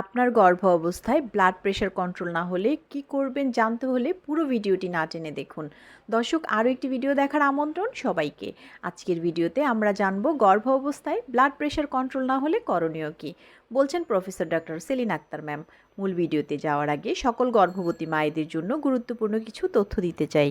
আপনার গর্ভ অবস্থায় ব্লাড প্রেশার কন্ট্রোল না হলে কি করবেন জানতে হলে পুরো ভিডিওটি না টেনে দেখুন। দর্শক, আরও একটি ভিডিও দেখার আমন্ত্রণ সবাইকে। আজকের ভিডিওতে আমরা জানব গর্ভ অবস্থায় ব্লাড প্রেশার কন্ট্রোল না হলে করণীয় কি। বলছেন professor doctor Selin Akter ma'am মূল ভিডিওতে যাওয়ার আগে সকল গর্ভবতী মায়েদের জন্য গুরুত্বপূর্ণ কিছু তথ্য দিতে চাই।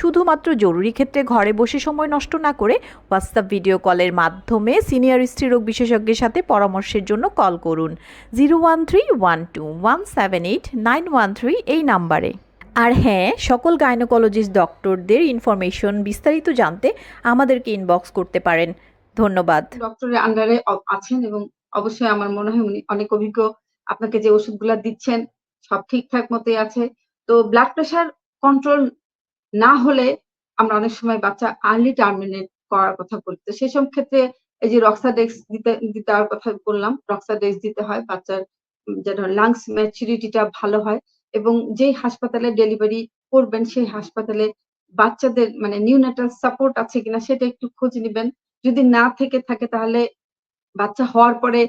শুধুমাত্র জরুরি ক্ষেত্রে ঘরে বসে সময় নষ্ট না করে হোয়াটসঅ্যাপ ভিডিও কলের মাধ্যমে সিনিয়র স্ত্রীরোগ বিশেষজ্ঞের সাথে পরামর্শের জন্য কল করুন। Zero one three one two one seven eight nine one three এই নাম্বারে। আর হ্যাঁ সকল গাইনোকোলজিস্ট ডক্টরদের ইনফরমেশন বিস্তারিত জানতে আমাদেরকে ইনবক্স করতে পারেন। ধন্যবাদ। ডক্টরের আন্ডারে আছেন এবং অবশ্যই আমার মনে হয় উনি অনেক অভিজ্ঞ। আপনাকে যে ওষুধগুলা দিচ্ছেন, সব ঠিকঠাক মতোই আছে। তো ব্লাড প্রেশার কন্ট্রোল না হলে আমরা অনেক সময় বাচ্চা আর্লি টার্মিনেট করার কথা বলি তো সেসব ক্ষেত্রে এই যে রক্সাডেক্স দিতে দিতে কথা বললাম রক্সাডেক্স দিতে হয় বাচ্চার যেন লাংস ম্যাচুরিটিটা ভালো হয় এবং যেই হাসপাতালে ডেলিভারি করবেন সেই হাসপাতালে বাচ্চাদের মানে নিউনেটাল সাপোর্ট আছে কিনা সেটা একটু খোঁজ নিবেন। যদি না থেকে থাকে তাহলে বাচ্চা হওয়ার পরে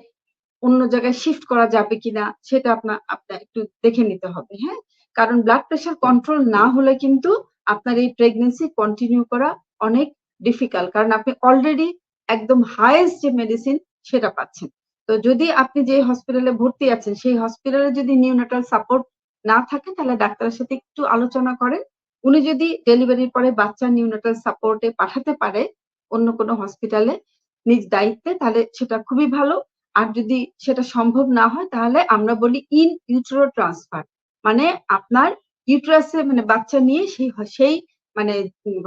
অন্য জায়গায় শিফট করা যাবে কিনা সেটা আপনার আপনার একটু দেখে নিতে হবে হ্যাঁ? কারণ ব্লাড প্রেশার কন্ট্রোল না হলে কিন্তু আপনার এই প্রেগনেন্সি কন্টিনিউ করা অনেক ডিফিকাল্ট কারণ আপনি অলরেডি একদম হাইয়েস্ট যে মেডিসিন সেটা পাচ্ছেন। তো যদি আপনি যে হসপিটালে ভর্তি আছেন, সেই হসপিটালে যদি নিউনেটাল সাপোর্ট না থাকে, তাহলে ডাক্তারের সাথে একটু আলোচনা করেন। উনি যদি ডেলিভারির পরে বাচ্চা নিউনেটাল সাপোর্টে পাঠাতে পারে অন্য কোনো হসপিটালে নিজ দায়িত্বে, তাহলে সেটা খুবই ভালো। আর যদি সেটা সম্ভব না হয়, তাহলে আমরা বলি ইন ইউট্রো ট্রান্সফার মানে আপনার ইউট্রাসে মানে বাচ্চা নিয়ে সেই সেই মানে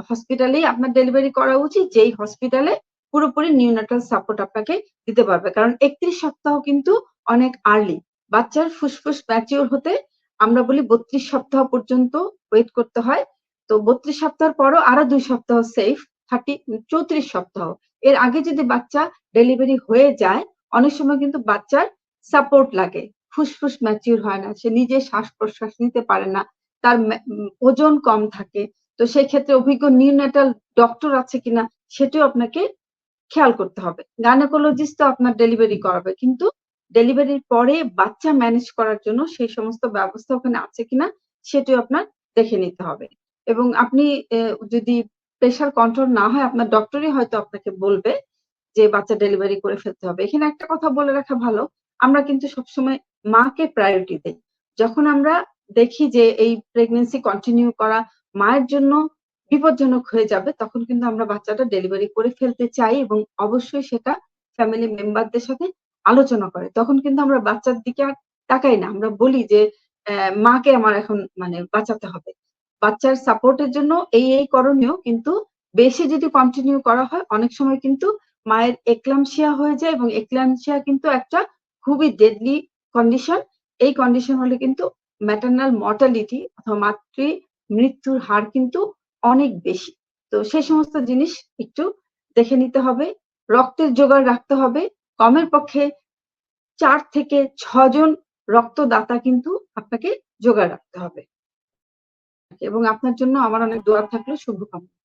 হসপিটালেই আপনার ডেলিভারি করা উচিত, যেই হসপিটালে পুরোপুরি নিউনাটাল সাপোর্ট আপনাকে দিতে পারবে। কারণ একত্রিশ সপ্তাহ কিন্তু অনেক আর্লি বাচ্চার ফুসফুস ম্যাচিওর হতে আমরা বলি বত্রিশ সপ্তাহ পর্যন্ত ওয়েট করতে হয়। তো বত্রিশ সপ্তাহের পরও আরও দুই সপ্তাহ সেফ থার্টি চৌত্রিশ সপ্তাহ। এর আগে যদি বাচ্চা ডেলিভারি হয়ে যায়, অনেক সময় কিন্তু বাচ্চার সাপোর্ট লাগে। ফুসফুস ম্যাচিউর হয় না, সে নিজে শ্বাস প্রশ্বাস নিতে পারে না। তার ওজন কম থাকে। তো সেই ক্ষেত্রে অভিজ্ঞ নিউনেটাল ডক্টর আছে কিনা সেটাও আপনাকে খেয়াল করতে হবে। গাইনোকোলজিস্ট তো আপনার ডেলিভারি করাবে, কিন্তু ডেলিভারির পরে বাচ্চা ম্যানেজ করার জন্য সেই সমস্ত ব্যবস্থা ওখানে আছে কিনা সেটাও আপনার দেখে নিতে হবে। এবং আপনি যদি প্রেশার কন্ট্রোল না হয়, আপনার ডক্টরই হয়তো আপনাকে বলবে যে বাচ্চা ডেলিভারি করে ফেলতে হবে। এখানে একটা কথা বলে রাখা ভালো, আমরা কিন্তু সবসময় মাকে প্রায়োরিটি দেই। যখন আমরা দেখি যে এই প্রেগনেন্সি কন্টিনিউ করা মায়ের জন্য বিপজ্জনক হয়ে যাবে, তখন কিন্তু আমরা বাচ্চাটা ডেলিভারি করে ফেলতে চাই এবং অবশ্যই সেটা ফ্যামিলি মেম্বারদের সাথে আলোচনা করে। তখন কিন্তু আমরা বাচ্চার দিকে আর তাকাই না। আমরা বলি যে মাকে আমার এখন মানে বাঁচাতে হবে। বাচ্চার সাপোর্টের জন্য এই এই করণীয় কিন্তু বেশি যদি কন্টিনিউ করা হয়, অনেক সময় কিন্তু মায়ের একলামশিয়া হয়ে যায় এবং একলামশিয়া কিন্তু একটা খুবই ডেডলি কন্ডিশন এই কন্ডিশন হলে কিন্তু ম্যাটার্নাল মর্টালিটি অথবা মাতৃ মৃত্যুর হার কিন্তু অনেক বেশি। তো সেই সমস্ত জিনিস একটু দেখে নিতে হবে। রক্তের জোগাড় রাখতে হবে। কমের পক্ষে চার থেকে ছজন রক্তদাতা কিন্তু আপনাকে জোগাড় রাখতে হবে। এবং আপনার জন্য আমার অনেক দোয়া থাকল। শুভকামনা।